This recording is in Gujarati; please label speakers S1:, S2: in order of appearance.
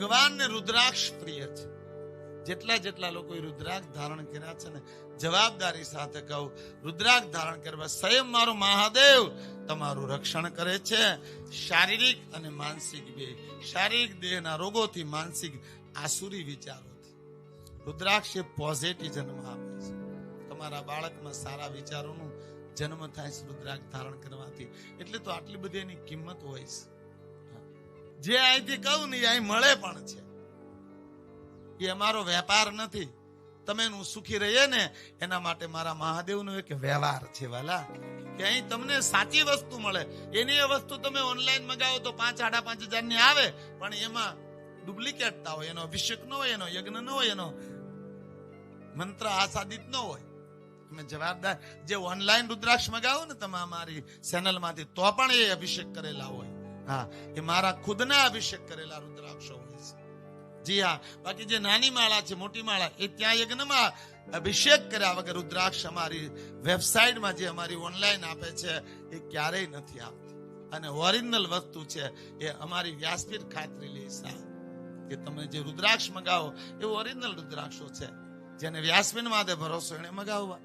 S1: ભગવાનને રુદ્રાક્ષ પ્રિય છે. જેટલા જેટલા લોકોએ રુદ્રાક્ષ ધારણ કર્યા છે ને, જવાબદારી સાથે કહું, રુદ્રાક્ષ ધારણ કરવા સ્વયં મારું મહાદેવ તમારું રક્ષણ કરે છે. શારીરિક અને માનસિક બે. શારીરિક દેહના રોગોથી માનસિક આસુરી વિચારોથી રુદ્રાક્ષ એ પોઝિટિવ જન્મ આપે છે. તમારા બાળકમાં સારા વિચારોનું જન્મ થાય છે રુદ્રાક્ષ ધારણ કરવાથી. એટલે તો આટલી બધી એની કિંમત હોય છે. જે અહીંથી કહું ને અહીં મળે પણ છે. એ અમારો વેપાર નથી. તમે એનું સુખી રહીએ ને, એના માટે મારા મહાદેવનો એક વ્યવહાર છે વાલા, કે અહીં તમને સાચી વસ્તુ મળે. એની વસ્તુ તમે ઓનલાઈન મંગાવો તો પાંચ, સાડા પાંચ હજારની આવે, પણ એમાં ડુપ્લિકેટ તા હોય. એનો અભિષેક ન હોય, એનો યજ્ઞ ન હોય, એનો મંત્ર આસાદિત ન હોય. તમે જવાબદાર, જે ઓનલાઈન રુદ્રાક્ષ મગાવો ને તમે અમારી ચેનલમાંથી તો પણ એ અભિષેક કરેલા હોય. હા એ મારા ખુદના અભિષેક કરેલા રુદ્રાક્ષો જી હા, બાકી જે નાની માળા છે, મોટી માળા, એ ત્યાં યજ્ઞમાં અભિષેક કર્યા વગર રુદ્રાક્ષ અમારી વેબસાઇટમાં જે અમારી ઓનલાઈન આપે છે, એ ક્યારેય નથી આપતી અને ઓરિજિનલ વસ્તુ છે, એ અમારી વ્યાસપીઠ ખાતરી લે સા કે તમે જે રુદ્રાક્ષ મગાવો, એ ઓરિજિનલ રુદ્રાક્ષો છે. જેને વ્યાસપીઠ માટે ભરોસો, એને મગાવવા.